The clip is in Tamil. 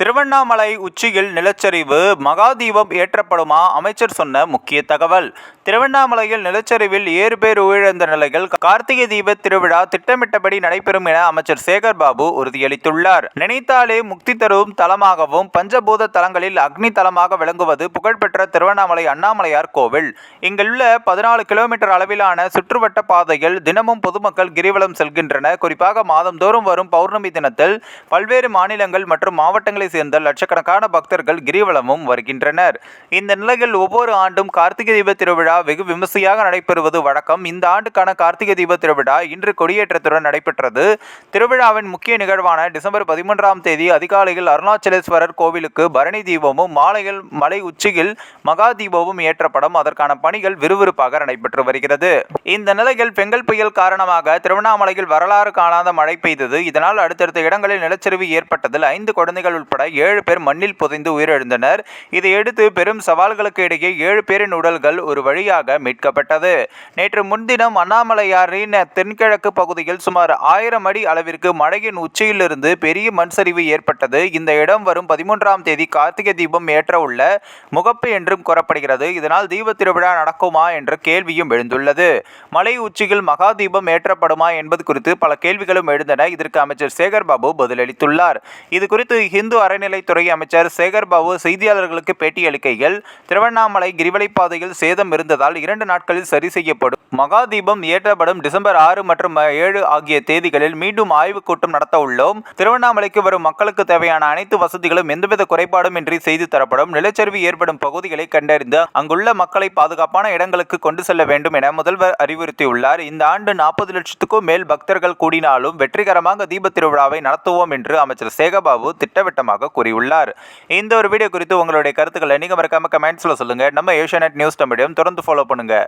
திருவண்ணாமலை உச்சியில் நிலச்சரிவு மகாதீபம் ஏற்றப்படுமா? அமைச்சர் சொன்ன முக்கிய தகவல். திருவண்ணாமலையில் நிலச்சரிவில் ஏறு பேர் உயிரிழந்த நிலையில் கார்த்திகை தீப திருவிழா திட்டமிட்டபடி நடைபெறும் என அமைச்சர் சேகர் பாபு உறுதியளித்துள்ளார். நினைத்தாலே முக்தி தரும் தலமாகவும் பஞ்சபூத தலங்களில் அக்னி தலமாக விளங்குவது புகழ்பெற்ற திருவண்ணாமலை அண்ணாமலையார் கோவில். இங்குள்ள பதினாலு கிலோமீட்டர் அளவிலான சுற்றுவட்ட பாதையில் தினமும் பொதுமக்கள் கிரிவலம் செல்கின்றனர். குறிப்பாக மாதந்தோறும் வரும் பௌர்ணமி தினத்தில் பல்வேறு மாநிலங்கள் மற்றும் மாவட்டங்களை சேர்ந்த லட்சக்கணக்கான பக்தர்கள் கிரிவலமும் வருகின்றனர். இந்த நிலையில் ஒவ்வொரு ஆண்டும் கார்த்திகை தீப திருவிழா வெகு விமர்சையாக நடைபெறுவது வழக்கம். இந்த ஆண்டுக்கான கார்த்திகை தீப திருவிழா இன்று கொடியேற்றத்துடன் நடைபெற்றது. திருவிழாவின் முக்கிய நிகழ்வான டிசம்பர் பதிமூன்றாம் தேதி அதிகாலையில் அருணாச்சலேஸ்வரர் கோவிலுக்கு பரணி தீபமும் மாலையில் மலை உச்சியில் மகா தீபமும் ஏற்றப்படும். அதற்கான பணிகள் விறுவிறுப்பாக நடைபெற்று வருகிறது. இந்த நிலையில் பெங்கல் புயல் காரணமாக திருவண்ணாமலையில் வரலாறு காணாத மழை பெய்தது. இதனால் அடுத்தடுத்த இடங்களில் நிலச்சரிவு ஏற்பட்டதில் ஐந்து குழந்தைகள் உட்பட ஏழு பேர் மண்ணில் புதைந்து உயிரிழந்தனர். இதையடுத்து பெரும் சவால்களுக்கு இடையே ஏழு பேரின் உடல்கள் ஒரு வழியாக மீட்கப்பட்டது. நேற்று முன்தினம் அண்ணாமலையாரின் தென்கிழக்கு பகுதியில் சுமார் ஆயிரம் அடி அளவிற்கு மழையின் உச்சியிலிருந்து பெரிய மண் சரிவு ஏற்பட்டது. இந்த இடம் வரும் பதிமூன்றாம் தேதி கார்த்திகை தீபம் ஏற்ற உள்ள முகப்பு என்றும் கூறப்படுகிறது. இதனால் தீப திருவிழா நடக்குமா என்ற கேள்வியும் எழுந்துள்ளது. மலை உச்சியில் மகா தீபம் ஏற்றப்படுமா என்பது குறித்து பல கேள்விகளும் எழுந்தன. இதற்கு அமைச்சர் சேகர் பாபு பதிலளித்துள்ளார். இது குறித்து இந்து அறநிலைத்துறை அமைச்சர் சேகர்பாபு செய்தியாளர்களுக்கு பேட்டியளிக்கையில் திருவண்ணாமலை கிரிவலைப்பாதையில் சேதம் இருந்ததால் இரண்டு நாட்களில் சரி செய்யப்படும். மகா தீபம் ஏற்றப்படும் டிசம்பர் ஆறு மற்றும் ஏழு ஆகிய தேதிகளில் மீண்டும் ஆய்வுக் கூட்டம் நடத்த உள்ளோம். திருவண்ணாமலைக்கு வரும் மக்களுக்கு தேவையான அனைத்து வசதிகளும் எந்தவித குறைபாடும் இன்றி செய்து தரப்படும். நிலச்சரிவு ஏற்படும் பகுதிகளை கண்டறிந்து அங்குள்ள மக்களை பாதுகாப்பான இடங்களுக்கு கொண்டு செல்ல வேண்டும் என முதல்வர் அறிவுறுத்தியுள்ளார். இந்த ஆண்டு நாற்பது லட்சத்துக்கும் மேல் பக்தர்கள் கூடினாலும் வெற்றிகரமாக தீப திருவிழாவை நடத்துவோம் என்று அமைச்சர் சேகபாபு திட்டவட்டமாக கூறியுள்ளார். இந்த ஒரு வீடியோ குறித்து உங்களுடைய கருத்துக்களை நீங்க மறக்காம கமெண்ட்ஸ்ல சொல்லுங்க. நம்ம ஏஷியா நியூஸ் தமிழையும் தொடர்ந்து ஃபாலோ பண்ணுங்கள்